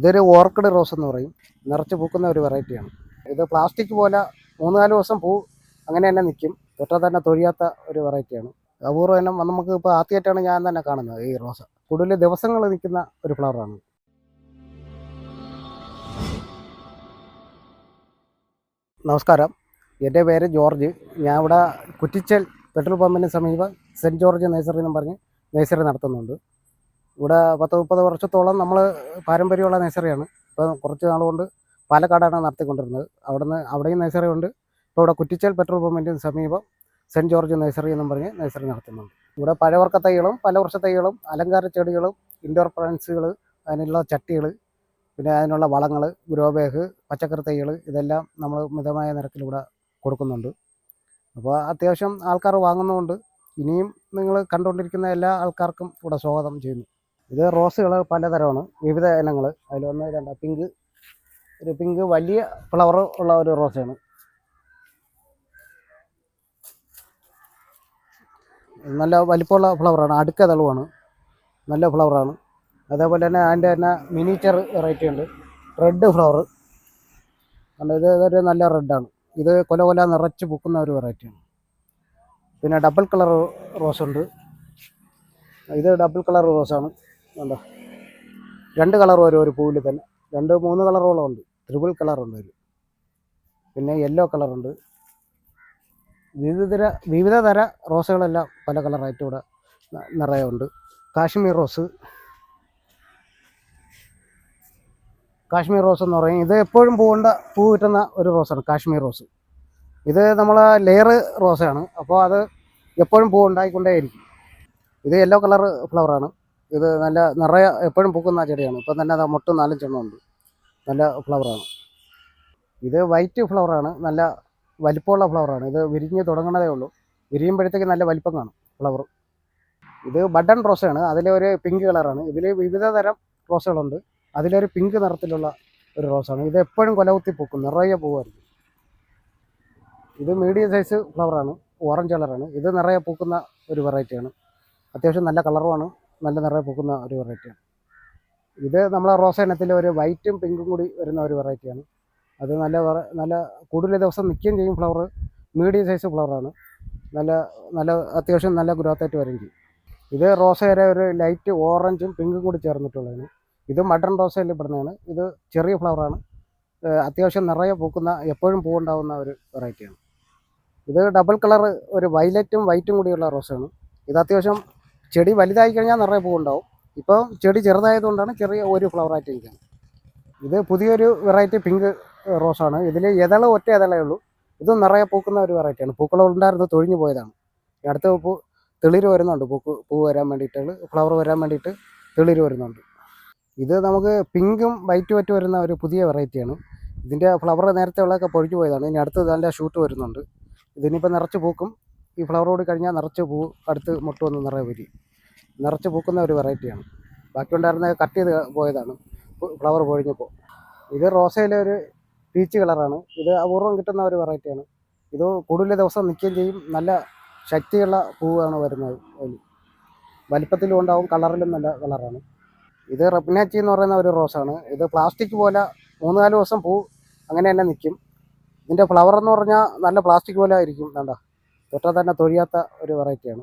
ഇതൊരു orchid rose എന്ന് പറയും. നിറച്ച് പൂക്കുന്ന ഒരു വെറൈറ്റിയാണ് ഇത് പ്ലാസ്റ്റിക് പോലെ മൂന്ന് നാല് ദിവസം പൂ അങ്ങനെ തന്നെ നിൽക്കും. തൊട്ടാൽ തന്നെ തൊഴിയാത്ത ഒരു വെറൈറ്റിയാണ് അപൂർവം തന്നെ നമുക്ക് ഇപ്പോൾ ആദ്യമായിട്ടാണ് ഞാൻ തന്നെ കാണുന്നത് ഈ റോസ്. കൂടുതൽ ദിവസങ്ങൾ നിൽക്കുന്ന ഒരു ഫ്ലവറാണ് നമസ്കാരം. എന്റെ പേര് ജോർജ്. ഞാൻ ഇവിടെ കുറ്റിച്ചൽ പെട്രോൾ പമ്പിന് സമീപം സെന്റ് ജോർജ് നഴ്സറി എന്നും പറഞ്ഞ് നഴ്സറി നടത്തുന്നുണ്ട്. ഇവിടെ പത്ത് മുപ്പത് വർഷത്തോളം നമ്മൾ പാരമ്പര്യമുള്ള നഴ്സറിയാണ്. ഇപ്പോൾ കുറച്ച് നാളുകൊണ്ട് പാലക്കാടാണ് നടത്തിക്കൊണ്ടിരുന്നത്. അവിടുന്ന് അവിടെയും നഴ്സറി ഉണ്ട് ഇപ്പോൾ ഇവിടെ കുറ്റിച്ചൽ പെട്രോൾ പമ്പിന്റെ സമീപം സെന്റ് ജോർജ് നഴ്സറി എന്നും പറഞ്ഞ് നഴ്സറി നടത്തുന്നുണ്ട്. ഇവിടെ പഴവർക്ക തൈകളും പല വർഷ തൈകളും അലങ്കാര ചെടികളും ഇൻഡോർ പ്ലാന്റ്സുകൾ അതിനുള്ള ചട്ടികൾ പിന്നെ അതിനുള്ള വളങ്ങൾ ഗ്രോ ബാഗ് പച്ചക്കറി തൈകൾ ഇതെല്ലാം നമ്മൾ മിതമായ നിരക്കിലൂടെ കൊടുക്കുന്നുണ്ട്. അപ്പോൾ അത്യാവശ്യം ആൾക്കാർ വാങ്ങുന്നതുകൊണ്ട് ഇനിയും നിങ്ങൾ കണ്ടുകൊണ്ടിരിക്കുന്ന എല്ലാ ആൾക്കാർക്കും ഇവിടെ സ്വാഗതം ചെയ്യുന്നു. ഇത് റോസുകൾ പലതരമാണ്. വിവിധ ഇനങ്ങൾ അതിലൊന്ന് രണ്ട് പിങ്ക്. ഒരു പിങ്ക് വലിയ ഫ്ലവർ ഉള്ള ഒരു റോസാണ്. നല്ല വലിപ്പമുള്ള ഫ്ലവറാണ് അടുക്ക തെളിവാണ്. നല്ല ഫ്ലവറാണ് അതേപോലെ തന്നെ അതിന്റെ തന്നെ മിനിച്ചർ വെറൈറ്റി ഉണ്ട്. റെഡ് ഫ്ലവർ കണ്ടോ ഇത് ഇതൊരു നല്ല റെഡാണ് ഇത് കൊല കൊല നിറച്ച് പൂക്കുന്ന ഒരു വെറൈറ്റിയാണ് പിന്നെ ഡബിൾ കളർ റോസ് ഉണ്ട്. ഇത് ഡബിൾ കളർ റോസാണ് കണ്ടോ? രണ്ട് കളർ വരും ഒരു പൂവിൽ തന്നെ. രണ്ട് മൂന്ന് കളറോളം ഉണ്ട്. ത്രിബിൾ കളറുണ്ട് ഒരു പിന്നെ യെല്ലോ കളറുണ്ട് വിവിധ തര വിവിധ തര റോസുകളെല്ലാം പല കളറായിട്ട് ഇവിടെ നിറയെ ഉണ്ട്. കാശ്മീർ റോസ്. കാശ്മീർ റോസ് എന്ന് പറയും. ഇത് എപ്പോഴും പൂവേണ്ട പൂ കിട്ടുന്ന ഒരു റോസാണ് കാശ്മീർ റോസ്. ഇത് നമ്മൾ ലെയർ റോസാണ്. അപ്പോൾ അത് എപ്പോഴും പൂ ഉണ്ടായിക്കൊണ്ടേയിരിക്കും ഇത് യെല്ലോ കളർ ഫ്ലവറാണ് ഇത് നല്ല നിറയെ എപ്പോഴും പൂക്കുന്ന ചെടിയാണ്. ഇപ്പം തന്നെ അത് മൊട്ട് ഉണ്ട്. നല്ല ഫ്ലവറാണ് ഇത് വൈറ്റ് ഫ്ലവറാണ് നല്ല വലിപ്പമുള്ള ഫ്ലവറാണ് ഇത് വിരിഞ്ഞ് തുടങ്ങണതേ ഉള്ളൂ. വിരിയുമ്പോഴത്തേക്ക് നല്ല വലിപ്പം കാണും ഫ്ലവർ ഇത് ബട്ടൺ റോസയാണ് ഒരു പിങ്ക് കളറാണ് ഇതിൽ വിവിധ തരം റോസുകളുണ്ട് അതിലൊരു പിങ്ക് നിറത്തിലുള്ള ഒരു റോസാണ് ഇത് എപ്പോഴും കൊലകുത്തി പൂക്കും. നിറയെ പൂവായിരിക്കും. ഇത് മീഡിയം സൈസ് ഫ്ലവറാണ് ഓറഞ്ച് കളറാണ് ഇത് നിറയെ പൂക്കുന്ന ഒരു വെറൈറ്റിയാണ് അത്യാവശ്യം നല്ല കളറുമാണ് നല്ല നിറയെ പൂക്കുന്ന ഒരു വെറൈറ്റിയാണ് ഇത് നമ്മളെ റോസ ഇനത്തിൽ ഒരു വൈറ്റും പിങ്കും കൂടി വരുന്ന ഒരു വെറൈറ്റിയാണ് അത് നല്ല നല്ല കൂടുതൽ ദിവസം നിൽക്കുകയും ചെയ്യും ഫ്ലവർ മീഡിയം സൈസ് ഫ്ലവറാണ് നല്ല നല്ല അത്യാവശ്യം നല്ല ഗ്രോത്ത് ആയിട്ട് വരും ചെയ്യും. ഇത് വരെ ഒരു ലൈറ്റ് ഓറഞ്ചും പിങ്കും കൂടി ചേർന്നിട്ടുള്ളതാണ്. ഇത് മഡൺ റോസയിൽ പെടുന്നതാണ്. ഇത് ചെറിയ ഫ്ലവറാണ് അത്യാവശ്യം നിറയെ പൂക്കുന്ന എപ്പോഴും പൂവുണ്ടാകുന്ന ഒരു വെറൈറ്റിയാണ് ഇത് ഡബിൾ കളർ ഒരു വൈലറ്റും വൈറ്റും കൂടിയുള്ള റോസാണ് ഇത് അത്യാവശ്യം ചെടി വലുതായി കഴിഞ്ഞാൽ നിറയെ പൂവുണ്ടാവും. ഇപ്പോൾ ചെടി ചെറുതായതുകൊണ്ടാണ് ചെറിയ ഒരു ഫ്ലവറായിട്ട് ഇരിക്കുന്നത്. ഇത് പുതിയൊരു വെറൈറ്റി പിങ്ക് റോസാണ് ഇതിൽ ഇതള ഒറ്റ ഇതളേ ഉള്ളൂ. ഇത് നിറയെ പൂക്കുന്ന ഒരു വെറൈറ്റിയാണ് പൂക്കൾ ഉണ്ടായിരുന്നു തൊഴിഞ്ഞു പോയതാണ്. അടുത്ത പൂ തെളിര് വരുന്നുണ്ട്. പൂക്ക് പൂ വരാൻ വേണ്ടിയിട്ട് ഫ്ലവർ വരാൻ വേണ്ടിയിട്ട് തെളിര് വരുന്നുണ്ട്. ഇത് നമുക്ക് പിങ്കും വൈറ്റും ഒറ്റ വരുന്ന ഒരു പുതിയ വെറൈറ്റിയാണ് ഇതിന്റെ ഫ്ലവർ നേരത്തെ ഉള്ളതൊക്കെ പൊഴിഞ്ഞു പോയതാണ്. ഇനി അടുത്ത് നല്ല ഷൂട്ട് വരുന്നുണ്ട്. ഇതിനിപ്പോൾ നിറച്ച് പൂക്കും ഈ ഫ്ലവർ കൂടി കഴിഞ്ഞാൽ നിറച്ച് പൂ അടുത്ത് മുട്ട് വന്ന് നിറയെ വരി. നിറച്ച് പൂക്കുന്ന ഒരു വെറൈറ്റിയാണ് ബാക്കി ഉണ്ടായിരുന്ന കട്ട് ചെയ്ത് പോയതാണ്. ഫ്ലവർ പൊഴിഞ്ഞപ്പോൾ ഇത് റോസയിലെ ഒരു പീച്ച് കളറാണ് ഇത് അപൂർവം കിട്ടുന്ന ഒരു വെറൈറ്റിയാണ് ഇത് കൂടുതൽ ദിവസം നിൽക്കുകയും ചെയ്യും. നല്ല ശക്തിയുള്ള പൂവാണ് വരുന്നത് അതിൽ വലിപ്പത്തിലും ഉണ്ടാവും കളറിലും നല്ല കളറാണ് ഇത് റെപ്നാച്ചി എന്ന് പറയുന്ന ഒരു റോസാണ് ഇത് പ്ലാസ്റ്റിക് പോലെ മൂന്ന് നാല് ദിവസം പൂ അങ്ങനെ തന്നെ നിൽക്കും. ഇതിന്റെ ഫ്ലവർ എന്ന് പറഞ്ഞാൽ നല്ല പ്ലാസ്റ്റിക് പോലെ ആയിരിക്കും. വേണ്ട തൊട്ടാൽ തന്നെ തൊഴിയാത്ത ഒരു വെറൈറ്റിയാണ്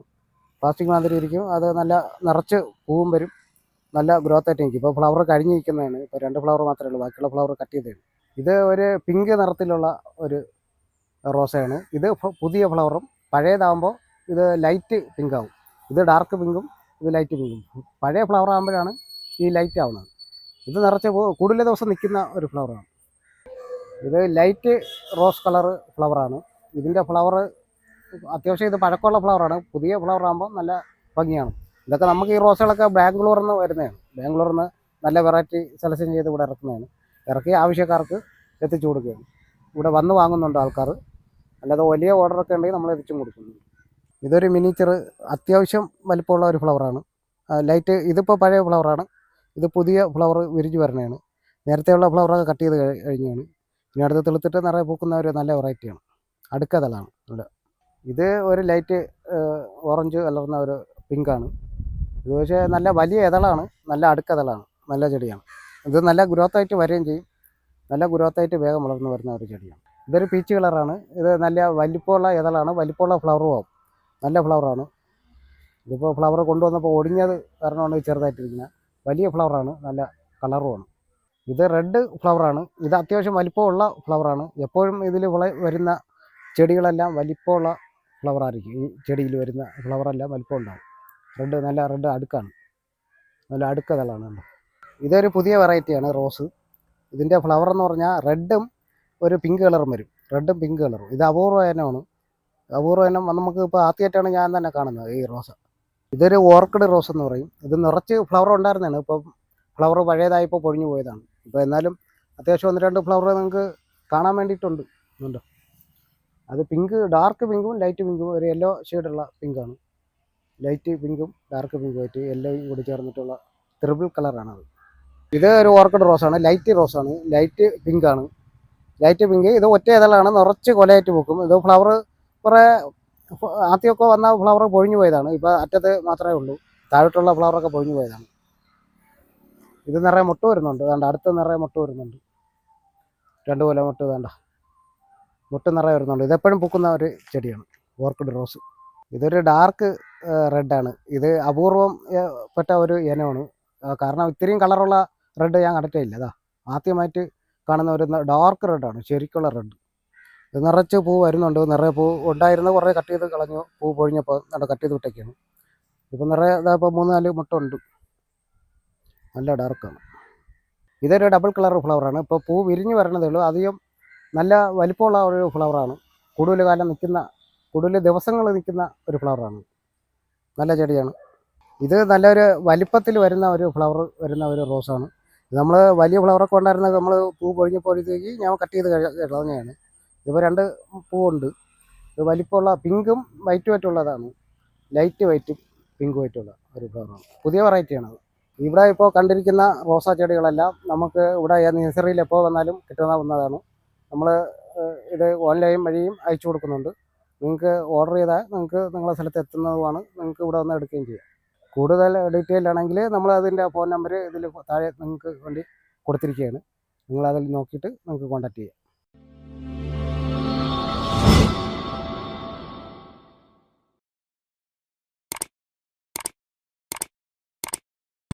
പ്ലാസ്റ്റിക് മാതിരി ഇരിക്കും. അത് നല്ല നിറച്ച് പൂവും വരും. നല്ല ഗ്രോത്ത് ആയിട്ട് നിൽക്കും. ഇപ്പോൾ ഫ്ലവർ കഴിഞ്ഞ് നിൽക്കുന്നതാണ്. ഇപ്പോൾ രണ്ട് ഫ്ലവർ മാത്രമേ ഉള്ളൂ. ബാക്കിയുള്ള ഫ്ലവർ കട്ട് ചെയ്തതാണ്. ഇത് ഒരു പിങ്ക് നിറത്തിലുള്ള ഒരു റോസയാണ്. ഇത് പുതിയ ഫ്ലവറും പഴയതാകുമ്പോൾ ഇത് ലൈറ്റ് പിങ്ക് ആവും. ഇത് ഡാർക്ക് പിങ്കും ഇത് ലൈറ്റ് പിങ്കും പഴയ ഫ്ലവർ ആകുമ്പോഴാണ് ഈ ലൈറ്റ് ആവുന്നത്. ഇത് നിറച്ച് കൂടുതൽ ദിവസം നിൽക്കുന്ന ഒരു ഫ്ലവറാണ് ഇത് ലൈറ്റ് റോസ് കളർ ഫ്ലവറാണ് ഇതിന്റെ ഫ്ലവർ അത്യാവശ്യം ഇത് പഴക്കമുള്ള ഫ്ലവറാണ് പുതിയ ഫ്ലവർ ആകുമ്പോൾ നല്ല ഭംഗിയാണ്. ഇതൊക്കെ നമുക്ക് ഈ റോസുകളൊക്കെ ബാംഗ്ലൂരിൽ നിന്ന് വരുന്നതാണ്. ബാംഗ്ലൂരിൽ നിന്ന് നല്ല വെറൈറ്റി സെലക്ഷൻ ചെയ്ത് ഇവിടെ ഇറക്കുന്നതാണ്. ഇറക്കി ആവശ്യക്കാർക്ക് എത്തിച്ചു കൊടുക്കുകയാണ്. ഇവിടെ വന്ന് വാങ്ങുന്നുണ്ട് ആൾക്കാർ. അല്ലാതെ വലിയ ഓർഡറൊക്കെ ഉണ്ടെങ്കിൽ നമ്മൾ എത്തിച്ചും കൊടുക്കുന്നുണ്ട് ഇതൊരു മിനിച്ചർ അത്യാവശ്യം വലിപ്പമുള്ള ഒരു ഫ്ലവറാണ് ലൈറ്റ് ഇതിപ്പോൾ പഴയ ഫ്ലവറാണ് ഇത് പുതിയ ഫ്ലവർ വിരിഞ്ഞു വരണതാണ് നേരത്തെയുള്ള ഫ്ലവറൊക്കെ കട്ട് ചെയ്ത് കഴി- കഴിഞ്ഞാണ്. ഇനി അടുത്ത് തെളുത്തിട്ട് നിറയെ പൂക്കുന്ന ഒരു നല്ല വെറൈറ്റിയാണ് അടുക്കതലാണ്. ഇവിടെ ഇത് ഒരു ലൈറ്റ് ഓറഞ്ച് കലർന്ന ഒരു പിങ്കാണ് ഇത് പക്ഷേ നല്ല വലിയ ഇതളാണ് നല്ല അടുക്കതളാണ് നല്ല ചെടിയാണ്. ഇത് നല്ല ഗ്രോത്തായിട്ട് വരികയും ചെയ്യും. നല്ല ഗ്രോത്തായിട്ട് വേഗം വളർന്നു വരുന്ന ഒരു ചെടിയാണ്. ഇതൊരു പീച്ച് കളറാണ് ഇത് നല്ല വലിപ്പമുള്ള ഇതളാണ്. വലിപ്പമുള്ള ഫ്ലവറും ആവും. നല്ല ഫ്ലവറാണ് ഇതിപ്പോൾ ഫ്ലവർ കൊണ്ടുവന്നപ്പോൾ ഒടിഞ്ഞത് കാരണമാണ് ചെറുതായിട്ടിരിക്കുന്നത് വലിയ ഫ്ലവറാണ് നല്ല കളറുമാണ് ഇത് റെഡ് ഫ്ലവറാണ് ഇത് അത്യാവശ്യം വലിപ്പമുള്ള ഫ്ലവറാണ് എപ്പോഴും ഇതിൽ വരുന്ന ചെടികളെല്ലാം വലിപ്പമുള്ള ഫ്ലവറായിരിക്കും. ഈ ചെടിയിൽ വരുന്ന ഫ്ലവറെല്ലാം വലിപ്പം ഉണ്ടാവും. റെഡ് നല്ല റെഡ് അടുക്കാണ്. നല്ല അടുക്കതളാണ് കണ്ടോ. ഇതൊരു പുതിയ വെറൈറ്റിയാണ് റോസ്. ഇതിന്റെ ഫ്ലവർ എന്ന് പറഞ്ഞാൽ റെഡും ഒരു പിങ്ക് കളറും വരും. റെഡും പിങ്ക് കളറും. ഇത് അപൂർവ ഇനമാണ് അപൂർവ ഇനം നമുക്ക് ഇപ്പോൾ ആദ്യമായിട്ടാണ് ഞാൻ തന്നെ കാണുന്നത് ഈ റോസ്. ഇതൊരു ഓർക്കിഡ് റോസ് എന്ന് പറയും. ഇത് നിറച്ച് ഫ്ലവർ ഉണ്ടായിരുന്നതാണ്. ഇപ്പം ഫ്ലവർ പഴയതായപ്പോൾ പൊഴിഞ്ഞു പോയതാണ്. ഇപ്പോൾ എന്നാലും അത്യാവശ്യം ഒന്ന് രണ്ട് ഫ്ലവർ നിങ്ങൾക്ക് കാണാൻ വേണ്ടിയിട്ടുണ്ട്. ഉണ്ടോ അത് പിങ്ക് ഡാർക്ക് പിങ്കും ലൈറ്റ് പിങ്കും ഒരു യെല്ലോ ഷെയ്ഡുള്ള പിങ്കാണ് ലൈറ്റ് പിങ്കും ഡാർക്ക് പിങ്കും ആയിട്ട് യെല്ലോയും കൂടി ചേർന്നിട്ടുള്ള ത്രിബിൾ കളറാണ് അത്. ഇത് ഒരു ഓർക്കിഡ് റോസാണ് ലൈറ്റ് റോസാണ് ലൈറ്റ് പിങ്കാണ് ലൈറ്റ് പിങ്ക് ഇത് ഒറ്റ ഇതളാണ് നിറച്ച് കൊലയായിട്ട് പൂക്കും. ഇത് ഫ്ലവർ കുറേ ആദ്യമൊക്കെ വന്ന ഫ്ലവർ പൊഴിഞ്ഞു പോയതാണ് ഇപ്പോൾ അറ്റത്ത് മാത്രമേ ഉള്ളൂ. താഴോട്ടുള്ള ഫ്ലവറൊക്കെ പൊഴിഞ്ഞു പോയതാണ്. ഇത് നിറയെ മുട്ട വരുന്നുണ്ട് വേണ്ട അടുത്ത് നിറയെ മുട്ട വരുന്നുണ്ട്. രണ്ട് കൊല മുട്ട വേണ്ട. മുട്ട നിറയെ വരുന്നുണ്ട്. ഇതെപ്പോഴും പൂക്കുന്ന ഒരു ചെടിയാണ്. Orchid rose. ഇതൊരു ഡാർക്ക് റെഡാണ് ഇത് അപൂർവം പറ്റ ഒരു ഇനമാണ്. കാരണം ഇത്രയും കളറുള്ള റെഡ് ഞാൻ കണ്ടിട്ടില്ല അതാ ആദ്യമായിട്ട് കാണുന്ന ഒരു ഡാർക്ക് റെഡാണ് ശരിക്കുള്ള റെഡ്. ഇത് നിറച്ച് പൂ വരുന്നുണ്ട്. നിറയെ പൂ ഉണ്ടായിരുന്ന. കുറേ കട്ട് ചെയ്ത് കളഞ്ഞു. പൂ പൊഴിഞ്ഞപ്പോൾ നല്ല കട്ട് ചെയ്ത് വിട്ടൊക്കെയാണ് ഇപ്പം നിറയെ ഇതായപ്പോൾ മൂന്ന് നാല് മുട്ട ഉണ്ട്. നല്ല ഡാർക്കാണ്. ഇതൊരു ഡബിൾ കളർ ഫ്ലവറാണ്. ഇപ്പോൾ പൂ വിരിഞ്ഞ് വരണതേ ഉള്ളൂ. അധികം നല്ല വലിപ്പമുള്ള ഒരു ഫ്ലവറാണ് കൂടുതൽ കാലം നിൽക്കുന്ന കൂടുതൽ ദിവസങ്ങൾ നിൽക്കുന്ന ഒരു ഫ്ലവറാണ് നല്ല ചെടിയാണ്. ഇത് നല്ലൊരു വലിപ്പത്തിൽ വരുന്ന ഒരു ഫ്ലവർ വരുന്ന ഒരു റോസാണ് നമ്മൾ വലിയ ഫ്ലവറൊക്കെ ഉണ്ടായിരുന്നത് നമ്മൾ പൂ പൊഴിഞ്ഞപ്പോഴത്തേക്ക് ഞാൻ കട്ട് ചെയ്ത് കളഞ്ഞതാണ്. ഇതിപ്പോൾ രണ്ട് പൂവുണ്ട്. ഇത് വലിപ്പമുള്ള പിങ്കും വൈറ്റും ആയിട്ടുള്ളതാണ്. ലൈറ്റ് വൈറ്റും പിങ്ക് വൈറ്റുള്ള ഒരു ഫ്ലവറാണ് പുതിയ വെറൈറ്റിയാണത് ഇവിടെ ഇപ്പോൾ കണ്ടിരിക്കുന്ന റോസാ ചെടികളെല്ലാം നമുക്ക് ഇവിടെ നഴ്സറിയിൽ എപ്പോൾ വന്നാലും കിട്ടുന്ന ഒന്നതാണ്. നമ്മൾ ഇത് ഓൺലൈൻ വഴിയും അയച്ചു കൊടുക്കുന്നുണ്ട്. നിങ്ങൾക്ക് ഓർഡർ ചെയ്താൽ നിങ്ങൾക്ക് നിങ്ങളുടെ സ്ഥലത്ത് എത്തുന്നതുമാണ് നിങ്ങൾക്ക് ഇവിടെ വന്ന് എടുക്കുകയും ചെയ്യാം. കൂടുതൽ ഡീറ്റെയിൽ ആണെങ്കിൽ നമ്മൾ അതിന്റെ ഫോൺ നമ്പർ ഇതിൽ താഴെ നിങ്ങൾക്ക് വേണ്ടി കൊടുത്തിരിക്കുകയാണ്. നിങ്ങൾ അതിൽ നോക്കിയിട്ട് നിങ്ങൾക്ക് കോൺടാക്റ്റ് ചെയ്യാം.